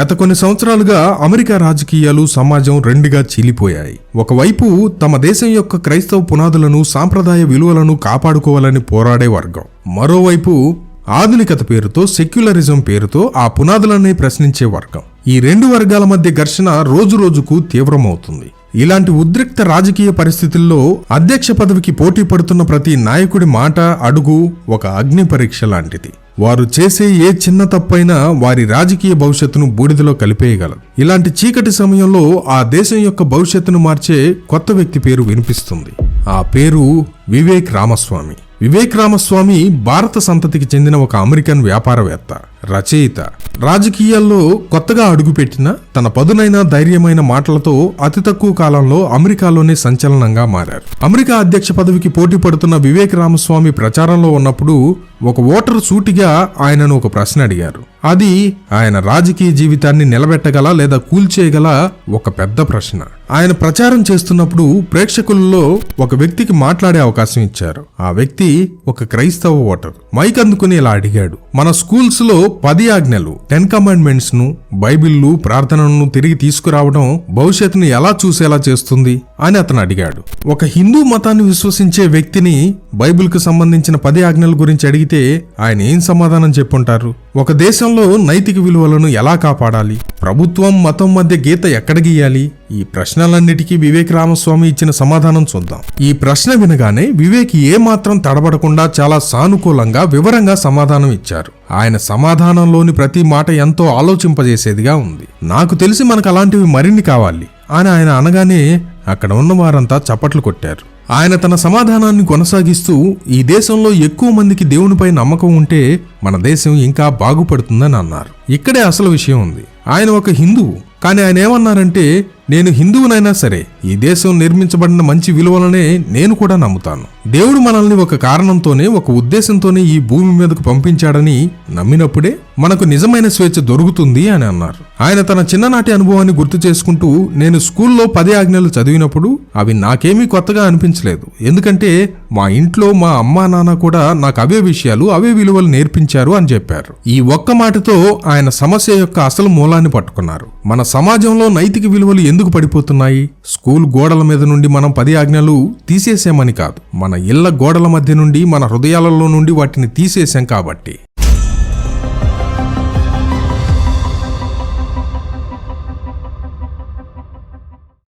గత కొన్ని సంవత్సరాలుగా అమెరికా రాజకీయాలు సమాజం రెండుగా చీలిపోయాయి. ఒకవైపు తమ దేశం యొక్క క్రైస్తవ పునాదులను సాంప్రదాయ విలువలను కాపాడుకోవాలని పోరాడే వర్గం. మరోవైపు ఆధునికత పేరుతో సెక్యులరిజం పేరుతో ఆ పునాదులనే ప్రశ్నించే వర్గం. ఈ రెండు వర్గాల మధ్య ఘర్షణ రోజు రోజుకు తీవ్రమవుతుంది. ఇలాంటి ఉద్రిక్త రాజకీయ పరిస్థితుల్లో అధ్యక్ష పదవికి పోటీ పడుతున్న ప్రతి నాయకుడి మాట అడుగు ఒక అగ్ని పరీక్ష లాంటిది. వారు చేసే ఏ చిన్న తప్పైనా వారి రాజకీయ భవిష్యత్తును బూడిదలో కలిపేయగలరు ఇలాంటి చీకటి సమయంలో ఆ దేశం యొక్క భవిష్యత్తును మార్చే కొత్త వ్యక్తి పేరు వినిపిస్తుంది. ఆ పేరు వివేక్ రామస్వామి. వివేక్ రామస్వామి భారత సంతతికి చెందిన ఒక అమెరికన్ వ్యాపారవేత్త. రచయిత. రాజకీయాల్లో కొత్తగా అడుగుపెట్టిన తన పదునైన ధైర్యమైన మాటలతో అతి తక్కువ కాలంలో అమెరికాలోనే సంచలనంగా మారారు. అమెరికా అధ్యక్ష పదవికి పోటీ పడుతున్న వివేక్ రామస్వామి ప్రచారంలో ఉన్నప్పుడు ఒక ఓటర్ సూటిగా ఆయనను ఒక ప్రశ్న అడిగారు. అది ఆయన రాజకీయ జీవితాన్ని నిలబెట్టగల లేదా కూల్చేయగల ఒక పెద్ద ప్రశ్న. ఆయన ప్రచారం చేస్తున్నప్పుడు ప్రేక్షకులలో ఒక వ్యక్తికి మాట్లాడే అవకాశం ఇచ్చారు. ఆ వ్యక్తి ఒక క్రైస్తవ ఓటర్. మైక్ అందుకుని ఇలా అడిగాడు. మన స్కూల్స్లో పది ఆజ్ఞలు టెన్ కమాండ్మెంట్స్ను బైబిల్లు ప్రార్థనలను తిరిగి తీసుకురావడం భవిష్యత్తును ఎలా చూసేలా చేస్తుంది అని అతను అడిగాడు. ఒక హిందూ మతాన్ని విశ్వసించే వ్యక్తిని బైబిల్కు సంబంధించిన పది ఆజ్ఞల గురించి అడిగితే ఆయన ఏం సమాధానం చెప్పుంటారు? ఒక దేశంలో నైతిక విలువలను ఎలా కాపాడాలి? ప్రభుత్వం మతం మధ్య గీత ఎక్కడ గీయాలి? ఈ ప్రశ్నలన్నిటికీ వివేక్ రామస్వామి ఇచ్చిన సమాధానం చూద్దాం. ఈ ప్రశ్న వినగానే వివేక్ ఏమాత్రం తడబడకుండా చాలా సానుకూలంగా వివరంగా సమాధానం ఇచ్చారు. ఆయన సమాధానంలోని ప్రతి మాట ఎంతో ఆలోచింపజేసేదిగా ఉంది. నాకు తెలిసి మనకు అలాంటివి మరిన్ని కావాలి అని ఆయన అనగానే అక్కడ ఉన్న వారంతా చప్పట్లు కొట్టారు. ఆయన తన సమాధానాన్ని కొనసాగిస్తూ ఈ దేశంలో ఎక్కువ మందికి దేవునిపై నమ్మకం ఉంటే మన దేశం ఇంకా బాగుపడుతుందని అన్నారు. ఇక్కడే అసలు విషయం ఉంది. ఆయన ఒక హిందువు. కానీ ఆయన ఏమన్నారంటే నేను హిందువునైనా సరే ఈ దేశం నిర్మించబడిన మంచి విలువలనే నేను కూడా నమ్ముతాను. దేవుడు మనల్ని ఒక కారణంతోనే ఒక ఉద్దేశంతోనే ఈ భూమి మీదకు పంపించాడని నమ్మినప్పుడే మనకు నిజమైన స్వేచ్ఛ దొరుకుతుంది అని అన్నారు. ఆయన తన చిన్ననాటి అనుభవాన్ని గుర్తు చేసుకుంటూ నేను స్కూల్లో పది ఆజ్ఞలు చదివినప్పుడు అవి నాకేమీ కొత్తగా అనిపించలేదు. ఎందుకంటే మా ఇంట్లో మా అమ్మా నాన్న కూడా నాకు అవే విషయాలు అవే విలువలు నేర్పించారు అని చెప్పారు. ఈ ఒక్క మాటతో ఆయన సమస్య యొక్క అసలు మూలాన్ని పట్టుకున్నారు. మన సమాజంలో నైతిక విలువలు ఎందుకు పడిపోతున్నాయి? స్కూల్ గోడల మీద నుండి మనం పది ఆజ్ఞలు తీసేసామని కాదు మన ఇళ్ళ గోడల మధ్య నుండి మన హృదయాలలో నుండి వాటిని తీసేసాం కాబట్టి.